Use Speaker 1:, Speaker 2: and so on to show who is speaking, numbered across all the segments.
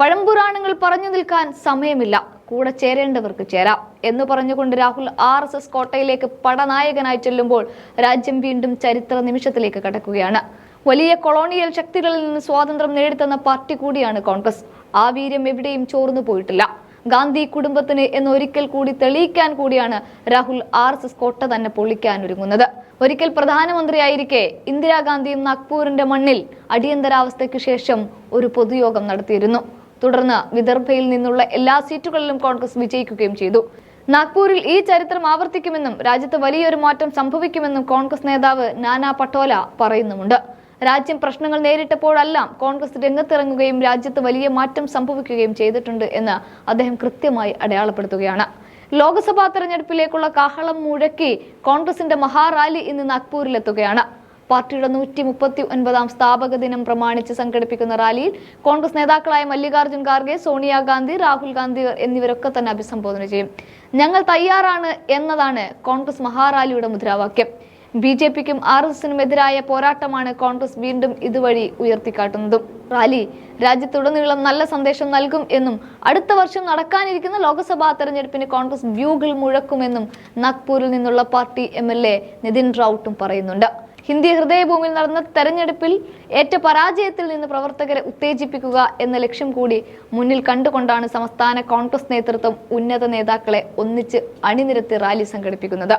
Speaker 1: പഴംപുരാണങ്ങൾ പറഞ്ഞു നിൽക്കാൻ സമയമില്ല. കൂടെ ചേരേണ്ടവർക്ക് ചേരാം എന്ന് പറഞ്ഞുകൊണ്ട് രാഹുൽ ആർ എസ് എസ് കോട്ടയിലേക്ക് പടനായകനായി ചെല്ലുമ്പോൾ രാജ്യം വീണ്ടും ചരിത്ര നിമിഷത്തിലേക്ക് കടക്കുകയാണ്. വലിയ കൊളോണിയൽ ശക്തികളിൽ നിന്ന് സ്വാതന്ത്ര്യം നേടിത്തന്ന പാർട്ടി കൂടിയാണ് കോൺഗ്രസ്. ആ വീര്യം എവിടെയും ചോർന്നു പോയിട്ടില്ല. ഗാന്ധി കുടുംബത്തിന് എന്ന് ഒരിക്കൽ കൂടി തെളിയിക്കാൻ കൂടിയാണ് രാഹുൽ ആർ എസ് എസ് കോട്ട തന്നെ പൊളിക്കാൻ ഒരുങ്ങുന്നത്. ഒരിക്കൽ പ്രധാനമന്ത്രിയായിരിക്കെ ഇന്ദിരാഗാന്ധിയും നാഗ്പൂരിന്റെ മണ്ണിൽ അടിയന്തരാവസ്ഥയ്ക്ക് ശേഷം ഒരു പൊതുയോഗം നടത്തിയിരുന്നു. തുടർന്ന് വിദർഭയിൽ നിന്നുള്ള എല്ലാ സീറ്റുകളിലും കോൺഗ്രസ് വിജയിക്കുകയും ചെയ്തു. നാഗ്പൂരിൽ ഈ ചരിത്രം ആവർത്തിക്കുമെന്നും രാജ്യത്ത് വലിയൊരു മാറ്റം സംഭവിക്കുമെന്നും കോൺഗ്രസ് നേതാവ് നാനാ പട്ടോല പറയുന്നുമുണ്ട്. രാജ്യം പ്രശ്നങ്ങൾ നേരിട്ടപ്പോഴെല്ലാം കോൺഗ്രസ് രംഗത്തിറങ്ങുകയും രാജ്യത്ത് വലിയ മാറ്റം സംഭവിക്കുകയും ചെയ്തിട്ടുണ്ട് എന്ന് അദ്ദേഹം കൃത്യമായി അടയാളപ്പെടുത്തുകയാണ്. ലോക്സഭാ തെരഞ്ഞെടുപ്പിലേക്കുള്ള കാഹളം മുഴക്കി കോൺഗ്രസിന്റെ മഹാറാലി ഇന്ന് നാഗ്പൂരിലെത്തുകയാണ്. പാർട്ടിയുടെ നൂറ്റി മുപ്പത്തി ഒൻപതാം സ്ഥാപക ദിനം പ്രമാണിച്ച് സംഘടിപ്പിക്കുന്ന റാലിയിൽ കോൺഗ്രസ് നേതാക്കളായ മല്ലികാർജുൻ ഖാർഗെ സോണിയാഗാന്ധി രാഹുൽ ഗാന്ധി എന്നിവരൊക്കെ തന്നെ അഭിസംബോധന ചെയ്യും. ഞങ്ങൾ തയ്യാറാണ് എന്നതാണ് കോൺഗ്രസ് മഹാറാലിയുടെ മുദ്രാവാക്യം. ബി ജെ പിക്കും ആർ എസ് എസിനും എതിരായ പോരാട്ടമാണ് കോൺഗ്രസ് വീണ്ടും ഇതുവഴി ഉയർത്തിക്കാട്ടുന്നതും. റാലി രാജ്യത്തുടനീളം നല്ല സന്ദേശം നൽകും എന്നും അടുത്ത വർഷം നടക്കാനിരിക്കുന്ന ലോക്സഭാ തെരഞ്ഞെടുപ്പിന് കോൺഗ്രസ് വ്യൂകൾ മുഴക്കുമെന്നും നാഗ്പൂരിൽ നിന്നുള്ള party M L A Nitin റൌട്ടും പറയുന്നുണ്ട്. ഹിന്ദി ഹൃദയഭൂമിയിൽ നടന്ന തെരഞ്ഞെടുപ്പിൽ ഏറ്റ പരാജയത്തിൽ നിന്ന് പ്രവർത്തകരെ ഉത്തേജിപ്പിക്കുക എന്ന ലക്ഷ്യം കൂടി മുന്നിൽ കണ്ടുകൊണ്ടാണ് സംസ്ഥാന കോൺഗ്രസ് നേതൃത്വം ഉന്നത നേതാക്കളെ ഒന്നിച്ച് അണിനിരത്തി റാലി സംഘടിപ്പിക്കുന്നത്.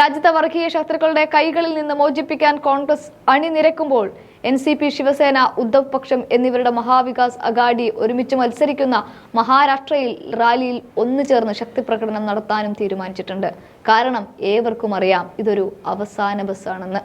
Speaker 1: രാജ്യത്തെ വർഗീയ ശത്രുക്കളുടെ കൈകളിൽ നിന്ന് മോചിപ്പിക്കാൻ Congress അണിനിരക്കുമ്പോൾ N C P Shiv Sena Uddhav പക്ഷം എന്നിവരുടെ മഹാവികാസ് അഗാഡി ഒരുമിച്ച് മത്സരിക്കുന്ന മഹാരാഷ്ട്രയിൽ റാലിയിൽ ഒന്നു ചേർന്ന് ശക്തി പ്രകടനം നടത്താനും തീരുമാനിച്ചിട്ടുണ്ട്. കാരണം ഏവർക്കും അറിയാം ഇതൊരു അവസാന ബസ്സാണെന്ന്.